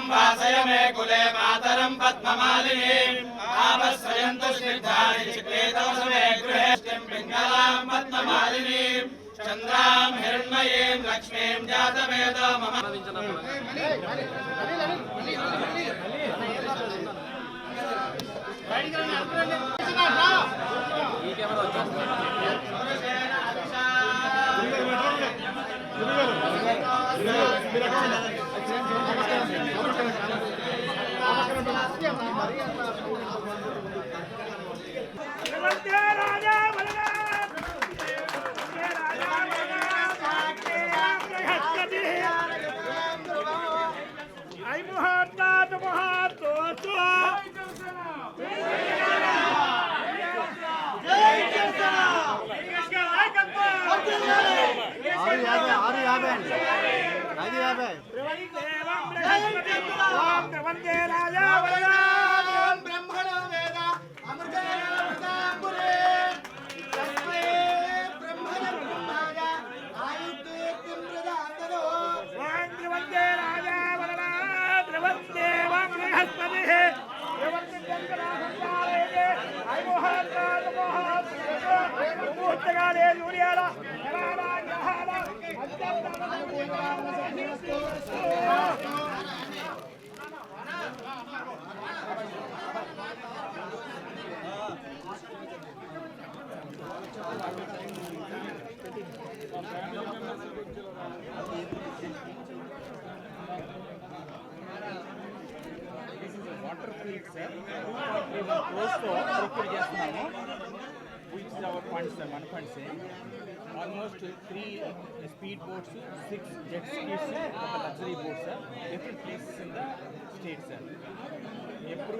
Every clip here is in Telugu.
माम् वासय मे कुले मातरम् पद्ममालिनीम् आपस्वयन्तु स्निग्धानि गृहेष्टिम् पिङ्गलाम् पद्ममालिनीम् चन्द्राम् हिरण्मयीम् लक्ष्मीम् जातवेद मम మీరు అక్కడ వాటర్ ఫీల్డ్ సార్ ప్రొక్యూర్ చేస్తున్నాము which is our funds sir మన funds almost three speed boats six jet speeds ఒక luxury boat sir different places in the state sir ఎప్పుడు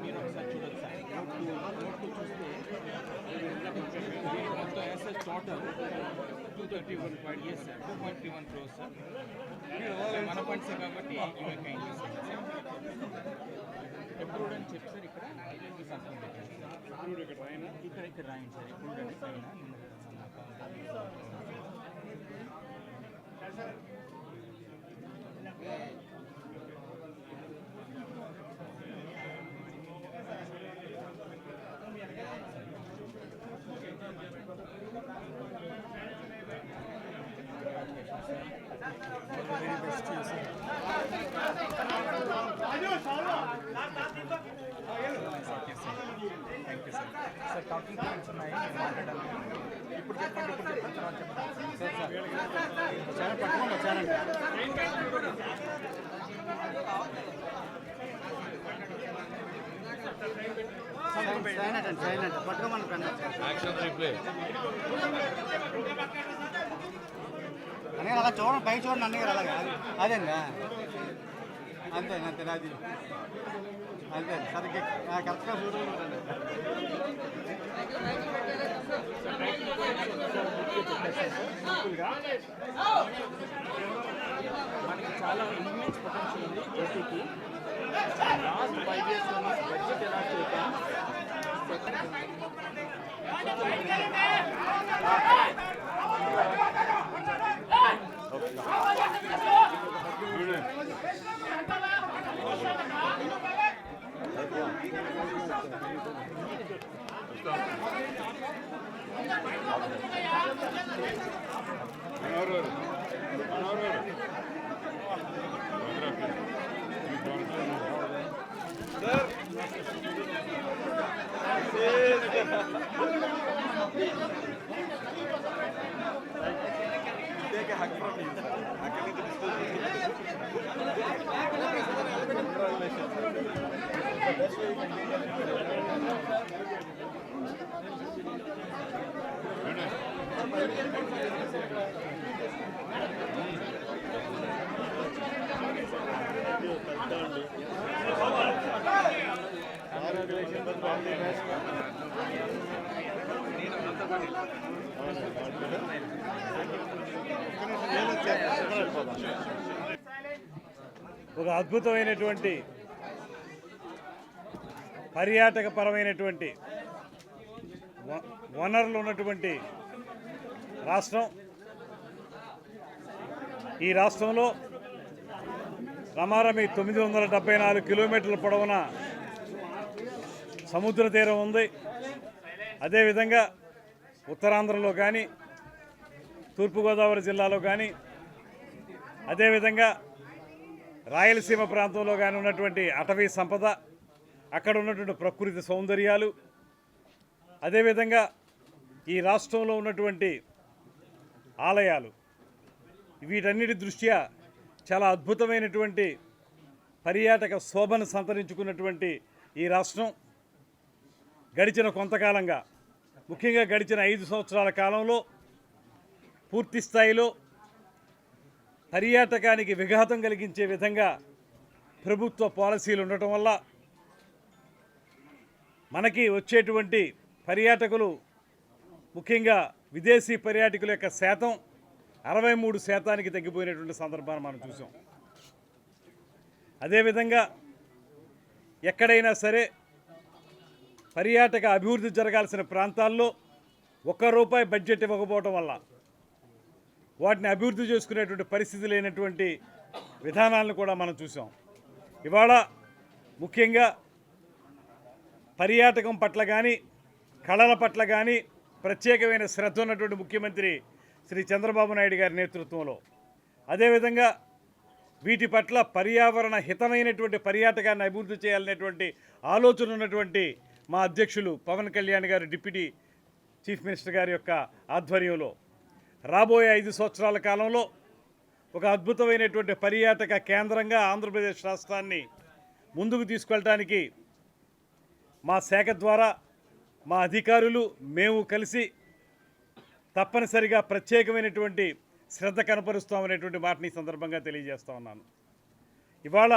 మీరు ఒకసారి చూడొచ్చు సార్ చూస్తే మొత్తం SS total two thirty one point yes sir two point three one crores sir మన ఫండ్స్ కాబట్టి కైండ్ ఎప్పుడు అని చెప్పి సార్ ఇక్కడ ఈ సంతకం పెట్టాను సార్ ఇక్కడ ఇక్కడ రాయండి సార్ ఎప్పుడు అని పైన నిన్న మన account. Thank you sir sir talking points ఉన్నాయి నేను మాట్లాడాలి. ఇప్పుడు చెప్పండి ఇప్పుడు చెప్పండి తర్వాత చెప్పండి. పట్టుకోమని ఫ్రెండ్ అన్నగారు అలా చూడండి పై చూడండి అన్నగారు అలాగా. అదేంగా అంతే అంతే అది. అంతే సరిగ్గా. కరెక్ట్గా చూడండి మనకి చాలా ఇమ్మెన్స్ పొటెన్షియల్ ఉంది ఏపీకి లాస్ట్ ఫైవ్ ఇయర్స్ బడ్జెట్ ఎలా చేద్దాం Congratulations. ఒక అద్భుతమైనటువంటి పర్యాటక పరమైనటువంటి వనరులు ఉన్నటువంటి రాష్ట్రం. ఈ రాష్ట్రంలో రమారమి తొమ్మిది వందల డెబ్బై నాలుగు కిలోమీటర్ల పొడవున సముద్ర తీరం ఉంది. అదేవిధంగా ఉత్తరాంధ్రలో కానీ తూర్పుగోదావరి జిల్లాలో కానీ అదేవిధంగా రాయలసీమ ప్రాంతంలో కానీ ఉన్నటువంటి అటవీ సంపద అక్కడ ఉన్నటువంటి ప్రకృతి సౌందర్యాలు అదేవిధంగా ఈ రాష్ట్రంలో ఉన్నటువంటి ఆలయాలు. వీటన్నిటి దృష్ట్యా చాలా అద్భుతమైనటువంటి పర్యాటక శోభను సంతరించుకున్నటువంటి ఈ రాష్ట్రం. గడిచిన కొంతకాలంగా ముఖ్యంగా గడిచిన ఐదు సంవత్సరాల కాలంలో పూర్తి స్థాయిలో పర్యాటకానికి విఘాతం కలిగించే విధంగా ప్రభుత్వ పాలసీలు ఉండటం వల్ల మనకి వచ్చేటువంటి పర్యాటకులు ముఖ్యంగా విదేశీ పర్యాటకుల యొక్క శాతం అరవై మూడు శాతానికి తగ్గిపోయినటువంటి సందర్భాన్ని మనం చూసాం అదేవిధంగా ఎక్కడైనా సరే పర్యాటక అభివృద్ధి జరగాల్సిన ప్రాంతాల్లో ఒక్క రూపాయి బడ్జెట్ ఇవ్వకపోవడం వల్ల వాటిని అభివృద్ధి చేసుకునేటువంటి పరిస్థితి లేనటువంటి విధానాలను కూడా మనం చూసాం ఇవాళ ముఖ్యంగా పర్యాటకం పట్ల కానీ కళల పట్ల కానీ ప్రత్యేకమైన శ్రద్ధ ఉన్నటువంటి ముఖ్యమంత్రి శ్రీ చంద్రబాబు నాయుడు గారి నేతృత్వంలో. అదేవిధంగా వీటి పట్ల పర్యావరణ హితమైనటువంటి పర్యాటకాన్ని అభివృద్ధి చేయాలనేటువంటి ఆలోచన ఉన్నటువంటి మా అధ్యక్షులు పవన్ కళ్యాణ్ గారు డిప్యూటీ చీఫ్ మినిస్టర్ గారి యొక్క ఆధ్వర్యంలో రాబోయే ఐదు సంవత్సరాల కాలంలో ఒక అద్భుతమైనటువంటి పర్యాటక కేంద్రంగా ఆంధ్రప్రదేశ్ రాష్ట్రాన్ని ముందుకు తీసుకెళ్ళటానికి మా శాఖ ద్వారా మా అధికారులు మేము కలిసి తప్పనిసరిగా ప్రత్యేకమైనటువంటి శ్రద్ధ కనపరుస్తామనేటువంటి మాటని సందర్భంగా తెలియజేస్తా ఉన్నాను. ఇవాళ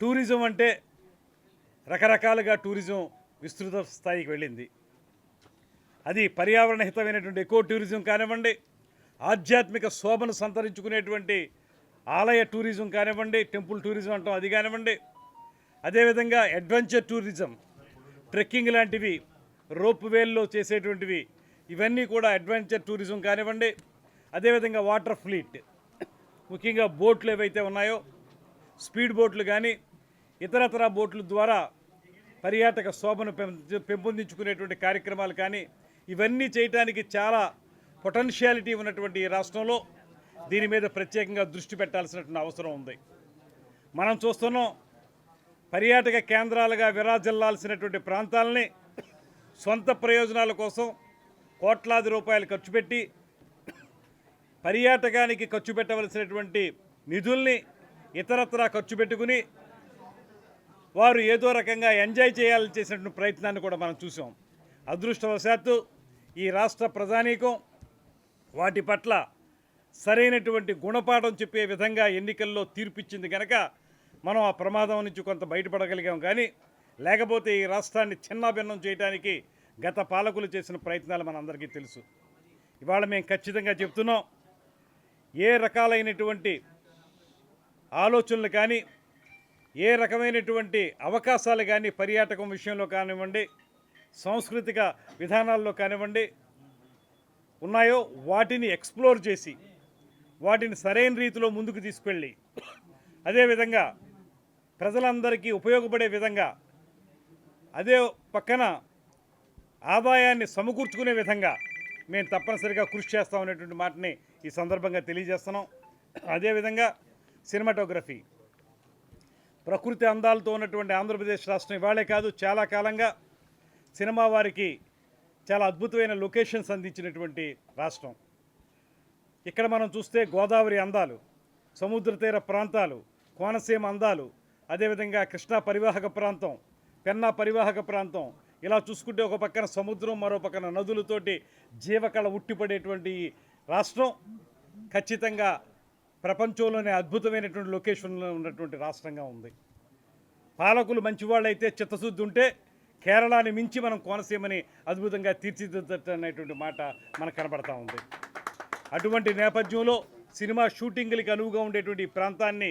టూరిజం అంటే రకరకాలుగా టూరిజం విస్తృత స్థాయికి వెళ్ళింది. అది పర్యావరణ హితమైనటువంటి ఎకో టూరిజం కానివ్వండి ఆధ్యాత్మిక శోభను సంతరించుకునేటువంటి ఆలయ టూరిజం కానివ్వండి టెంపుల్ టూరిజం అంటాం అది కానివ్వండి. అదేవిధంగా అడ్వెంచర్ టూరిజం ట్రెక్కింగ్ లాంటివి రోప్ వేల్లో చేసేటువంటివి ఇవన్నీ కూడా అడ్వెంచర్ టూరిజం కానివ్వండి అదేవిధంగా వాటర్ ఫ్లీట్. ముఖ్యంగా బోట్లు ఏవైతే ఉన్నాయో స్పీడ్ బోట్లు కానీ ఇతరతర బోట్ల ద్వారా పర్యాటక శోభను పెం- పెంపొందించుకునేటువంటి కార్యక్రమాలు కానీ ఇవన్నీ చేయటానికి చాలా పొటెన్షియాలిటీ ఉన్నటువంటి ఈ రాష్ట్రంలో దీని మీద ప్రత్యేకంగా దృష్టి పెట్టాల్సినటువంటి అవసరం ఉంది. మనం చూస్తున్నాం పర్యాటక కేంద్రాలుగా విరాజిల్లాల్సినటువంటి ప్రాంతాలని సొంత ప్రయోజనాల కోసం కోట్లాది రూపాయలు ఖర్చు పెట్టి పర్యాటకానికి ఖర్చు పెట్టవలసినటువంటి నిధుల్ని ఇతరత్రా ఖర్చు పెట్టుకుని వారు ఏదో రకంగా ఎంజాయ్ చేయాలని చేసినటువంటి ప్రయత్నాన్ని కూడా మనం చూసాం. అదృష్టవశాత్తు ఈ రాష్ట్ర ప్రజానీకం వాటి పట్ల సరైనటువంటి గుణపాఠం చెప్పే విధంగా ఎన్నికల్లో తీర్పిచ్చింది కనుక మనం ఆ ప్రమాదం నుంచి కొంత బయటపడగలిగాం. కానీ లేకపోతే ఈ రాష్ట్రాన్ని చిన్నాభిన్నం చేయడానికి గత పాలకులు చేసిన ప్రయత్నాలు మనందరికీ తెలుసు. ఇవాళ మేము ఖచ్చితంగా చెప్తున్నాం ఏ రకాలైనటువంటి ఆలోచనలు కానీ ఏ రకమైనటువంటి అవకాశాలు కానీ పర్యాటకం విషయంలో కానివ్వండి సాంస్కృతిక విధానాల్లో కానివ్వండి ఉన్నాయో వాటిని ఎక్స్ప్లోర్ చేసి వాటిని సరైన రీతిలో ముందుకు తీసుకెళ్ళి అదేవిధంగా ప్రజలందరికీ ఉపయోగపడే విధంగా అదే పక్కన ఆదాయాన్ని సమకూర్చుకునే విధంగా మేము తప్పనిసరిగా కృషి చేస్తామనేటువంటి మాటని ఈ సందర్భంగా తెలియజేస్తున్నాం. అదేవిధంగా సినిమాటోగ్రఫీ ప్రకృతి అందాలతో ఉన్నటువంటి ఆంధ్రప్రదేశ్ రాష్ట్రం ఇవాళే కాదు చాలా కాలంగా సినిమా వారికి చాలా అద్భుతమైన లొకేషన్స్ అందించినటువంటి రాష్ట్రం. ఇక్కడ మనం చూస్తే గోదావరి అందాలు సముద్ర తీర ప్రాంతాలు కోనసీమ అందాలు అదేవిధంగా కృష్ణా పరివాహక ప్రాంతం పెన్నా పరివాహక ప్రాంతం ఇలా చూసుకుంటే ఒక పక్కన సముద్రం మరో పక్కన నదులతోటి జీవకళ ఉట్టిపడేటువంటి రాష్ట్రం. ఖచ్చితంగా ప్రపంచంలోనే అద్భుతమైనటువంటి లొకేషన్లో ఉన్నటువంటి రాష్ట్రంగా ఉంది. పాలకులు మంచివాళ్ళైతే చిత్తశుద్ధి ఉంటే కేరళని మించి మనం కోనసీమని అద్భుతంగా తీర్చిదిద్దనేటువంటి మాట మనకు కనబడతా ఉంది. అటువంటి నేపథ్యంలో సినిమా షూటింగ్లకి అనువుగా ఉండేటువంటి ప్రాంతాన్ని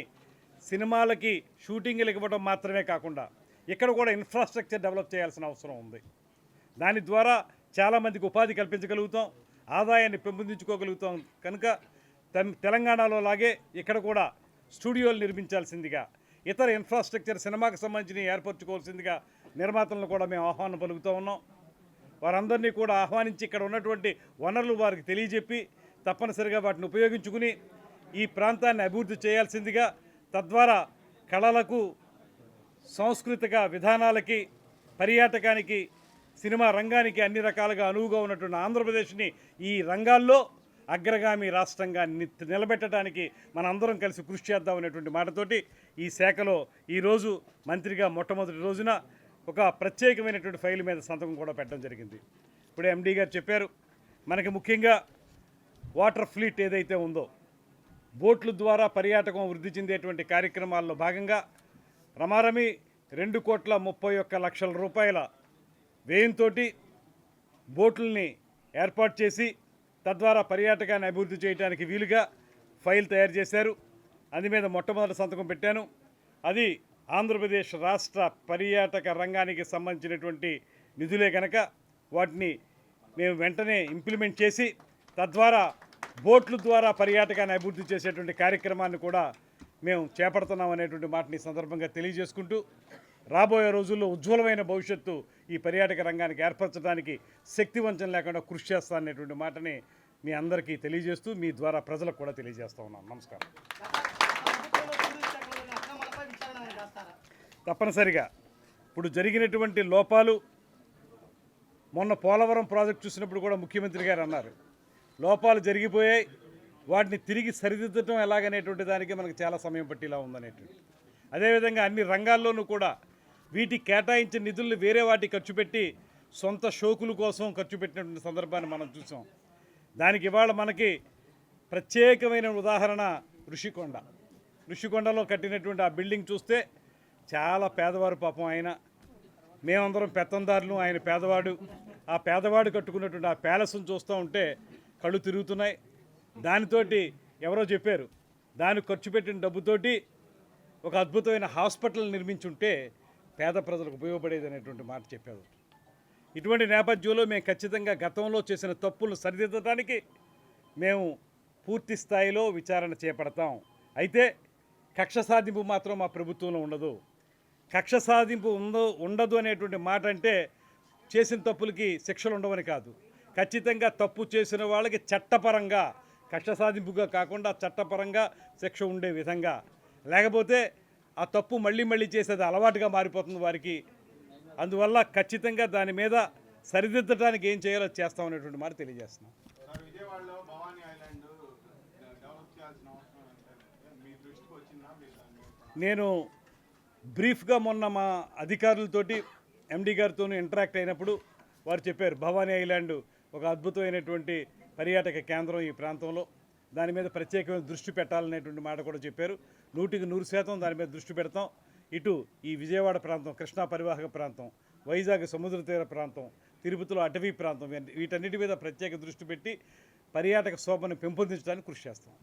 సినిమాలకి షూటింగ్లు ఇవ్వడం మాత్రమే కాకుండా ఇక్కడ కూడా ఇన్ఫ్రాస్ట్రక్చర్ డెవలప్ చేయాల్సిన అవసరం ఉంది. దాని ద్వారా చాలామందికి ఉపాధి కల్పించగలుగుతాం ఆదాయాన్ని పెంపొందించుకోగలుగుతాం కనుక తెలంగాణలో లాగే ఇక్కడ కూడా స్టూడియోలు నిర్మించాల్సిందిగా ఇతర ఇన్ఫ్రాస్ట్రక్చర్ సినిమాకి సంబంధించి ఏర్పరచుకోవాల్సిందిగా నిర్మాతలను కూడా మేము ఆహ్వానం పలుకుతూ ఉన్నాం. వారందరినీ కూడా ఆహ్వానించి ఇక్కడ ఉన్నటువంటి వనరులు వారికి తెలియజెప్పి తప్పనిసరిగా వాటిని ఉపయోగించుకుని ఈ ప్రాంతాన్ని అభివృద్ధి చేయాల్సిందిగా తద్వారా కళలకు సాంస్కృతిక విధానాలకి పర్యాటకానికి సినిమా రంగానికి అన్ని రకాలుగా అనువుగా ఉన్నటువంటి ఆంధ్రప్రదేశ్ని ఈ రంగాల్లో అగ్రగామి రాష్ట్రంగా ని- నిలబెట్టడానికి మనందరం కలిసి కృషి చేద్దాం అనేటువంటి మాటతోటి ఈ శాఖలో ఈరోజు మంత్రిగా మొట్టమొదటి రోజున ఒక ప్రత్యేకమైనటువంటి ఫైల్ మీద సంతకం కూడా పెట్టడం జరిగింది. ఇప్పుడే ఎండీ గారు చెప్పారు మనకి ముఖ్యంగా వాటర్ ఫ్లీట్ ఏదైతే ఉందో బోట్ల ద్వారా పర్యాటకం వృద్ధి చెందేటువంటి కార్యక్రమాల్లో భాగంగా రమారమి రెండు కోట్ల ముప్పై ఒక్క లక్షల రూపాయల వ్యయంతో బోట్లని ఏర్పాటు చేసి తద్వారా పర్యాటకాన్ని అభివృద్ధి చేయడానికి వీలుగా ఫైల్ తయారు చేశారు. అది మీద మొట్టమొదటి సంతకం పెట్టాను. అది ఆంధ్రప్రదేశ్ రాష్ట్ర పర్యాటక రంగానికి సంబంధించినటువంటి నిధులే కనుక వాటిని మేము వెంటనే ఇంప్లిమెంట్ చేసి తద్వారా బోట్ల ద్వారా పర్యాటకాన్ని అభివృద్ధి చేసేటువంటి కార్యక్రమాన్ని కూడా మేము చేపడుతున్నాం అనేటువంటి మాటని సందర్భంగా తెలియజేసుకుంటూ రాబోయే రోజుల్లో ఉజ్వలమైన భవిష్యత్తు ఈ పర్యాటక రంగానికి ఏర్పరచడానికి శక్తివంచన లేకుండా కృషి చేస్తా అనేటువంటి మాటని మీ అందరికీ తెలియజేస్తూ మీ ద్వారా ప్రజలకు కూడా తెలియజేస్తా ఉన్నాను. నమస్కారం. తప్పనిసరిగా ఇప్పుడు జరిగినటువంటి లోపాలు మొన్న పోలవరం ప్రాజెక్ట్ చూసినప్పుడు కూడా ముఖ్యమంత్రి గారు అన్నారు. లోపాలు జరిగిపోయాయి వాటిని తిరిగి సరిదిద్దటం ఎలాగనేటువంటి దానికి మనకు చాలా సమయం పట్టేలా ఉందనేటువంటి. అదేవిధంగా అన్ని రంగాల్లోనూ కూడా వీటికి కేటాయించిన నిధులను వేరే వాటికి ఖర్చు పెట్టి సొంత షోకుల కోసం ఖర్చు పెట్టినటువంటి సందర్భాన్ని మనం చూసాం. దానికి ఇవాళ మనకి ప్రత్యేకమైన ఉదాహరణ ఋషికొండ. ఋషికొండలో కట్టినటువంటి ఆ బిల్డింగ్ చూస్తే చాలా పేదవారు పాపం ఆయన. మేమందరం పెత్తందారులు ఆయన పేదవాడు. ఆ పేదవాడు కట్టుకున్నటువంటి ఆ ప్యాలెస్ను చూస్తూ ఉంటే కళ్ళు తిరుగుతున్నాయి. దానితోటి ఎవరో చెప్పారు దానికి ఖర్చు పెట్టిన డబ్బుతోటి ఒక అద్భుతమైన హాస్పిటల్ నిర్మించుంటే పేద ప్రజలకు ఉపయోగపడేది అనేటువంటి మాట చెప్పారు ఇటువంటి నేపథ్యంలో మేము ఖచ్చితంగా గతంలో చేసిన తప్పులను సరిదిద్దడానికి మేము పూర్తి స్థాయిలో విచారణ చేపడతాం. అయితే కక్ష సాధింపు మాత్రం మా ప్రభుత్వంలో ఉండదు. కక్ష సాధింపు ఉందో ఉండదు అనేటువంటి మాట అంటే చేసిన తప్పులకి శిక్షలు ఉండవని కాదు. ఖచ్చితంగా తప్పు చేసిన వాళ్ళకి చట్టపరంగా కక్ష సాధింపుగా కాకుండా చట్టపరంగా శిక్ష ఉండే విధంగా. లేకపోతే ఆ తప్పు మళ్ళీ మళ్ళీ చేసేది అలవాటుగా మారిపోతుంది వారికి. అందువల్ల ఖచ్చితంగా దాని మీద సరిదిద్దడానికి ఏం చేయాలో చేస్తాం అనేటువంటి మాట తెలియజేస్తున్నాం. నేను బ్రీఫ్గా మొన్న మా అధికారులతోటి ఎండి గారితో ఇంటరాక్ట్ అయినప్పుడు వారు చెప్పారు భవానీ ఐలాండ్ ఒక అద్భుతమైనటువంటి పర్యాటక కేంద్రం ఈ ప్రాంతంలో. దాని మీద ప్రత్యేకమైన దృష్టి పెట్టాలనేటువంటి మాట కూడా చెప్పారు. నూటికి నూరు శాతం దాని మీద దృష్టి పెడతాం. ఇటు ఈ విజయవాడ ప్రాంతం కృష్ణా పరివాహక ప్రాంతం వైజాగ్ సముద్ర తీర ప్రాంతం తిరుపతిలో అటవీ ప్రాంతం వీటి- వీటన్నిటి మీద ప్రత్యేక దృష్టి పెట్టి పర్యాటక శోభను పెంపొందించడానికి కృషి చేస్తాం.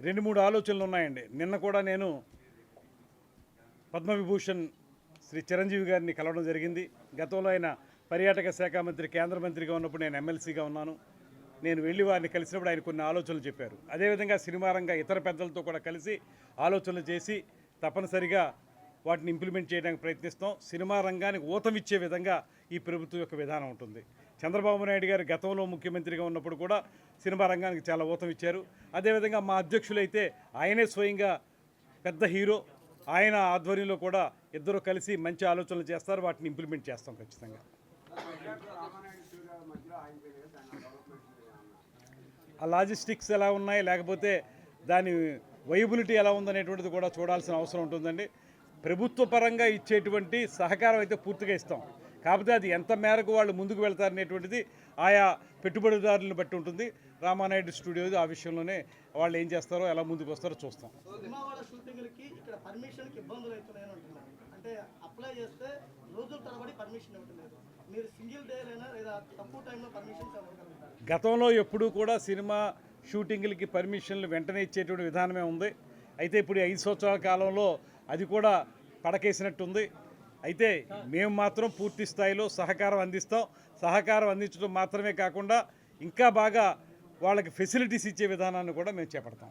రెండు మూడు ఆలోచనలు ఉన్నాయండి. నిన్న కూడా నేను పద్మవిభూషణ్ శ్రీ చిరంజీవి గారిని కలవడం జరిగింది. గతంలో ఆయన పర్యాటక శాఖ మంత్రి కేంద్ర మంత్రిగా ఉన్నప్పుడు నేను ఎమ్మెల్సీగా ఉన్నాను. నేను వెళ్ళి వారిని కలిసినప్పుడు ఆయన కొన్ని ఆలోచనలు చెప్పారు. అదేవిధంగా సినిమా రంగ ఇతర పెద్దలతో కూడా కలిసి ఆలోచనలు చేసి తప్పనిసరిగా వాటిని ఇంప్లిమెంట్ చేయడానికి ప్రయత్నిస్తాం. సినిమా రంగానికి ఊతమిచ్చే విధంగా ఈ ప్రభుత్వం యొక్క విధానం ఉంటుంది. చంద్రబాబు నాయుడు గారు గతంలో ముఖ్యమంత్రిగా ఉన్నప్పుడు కూడా సినిమా రంగానికి చాలా ఊతం ఇచ్చారు అదేవిధంగా మా అధ్యక్షులైతే ఆయనే స్వయంగా పెద్ద హీరో. ఆయన ఆధ్వర్యంలో కూడా ఇద్దరు కలిసి మంచి ఆలోచనలు చేస్తారు వాటిని ఇంప్లిమెంట్ చేస్తాం ఖచ్చితంగా. ఆ లాజిస్టిక్స్ ఎలా ఉన్నాయి లేకపోతే దాని వైబిలిటీ ఎలా ఉందనేటువంటిది కూడా చూడాల్సిన అవసరం ఉంటుందండి. ప్రభుత్వ పరంగా ఇచ్చేటువంటి సహకారం అయితే పూర్తిగా ఇస్తాం. కాకపోతే అది ఎంత మేరకు వాళ్ళు ముందుకు వెళ్తారనేటువంటిది ఆయా పెట్టుబడిదారులను బట్టి ఉంటుంది. రామానాయుడు స్టూడియో ఆ విషయంలోనే వాళ్ళు ఏం చేస్తారో ఎలా ముందుకు వస్తారో చూస్తాం. గతంలో ఎప్పుడూ కూడా సినిమా షూటింగ్లకి పర్మిషన్లు వెంటనే ఇచ్చేటువంటి విధానమే ఉంది. అయితే ఇప్పుడు ఐదు సంవత్సరాల కాలంలో అది కూడా పడకేసినట్టుంది. అయితే మేము మాత్రం పూర్తి స్థాయిలో సహకారం అందిస్తాం. సహకారం అందించడం మాత్రమే కాకుండా ఇంకా బాగా వాళ్ళకి ఫెసిలిటీస్ ఇచ్చే విధానాన్ని కూడా మేము చేపడతాం.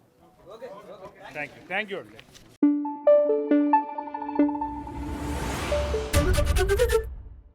థ్యాంక్ యూ థ్యాంక్ యూ అండి.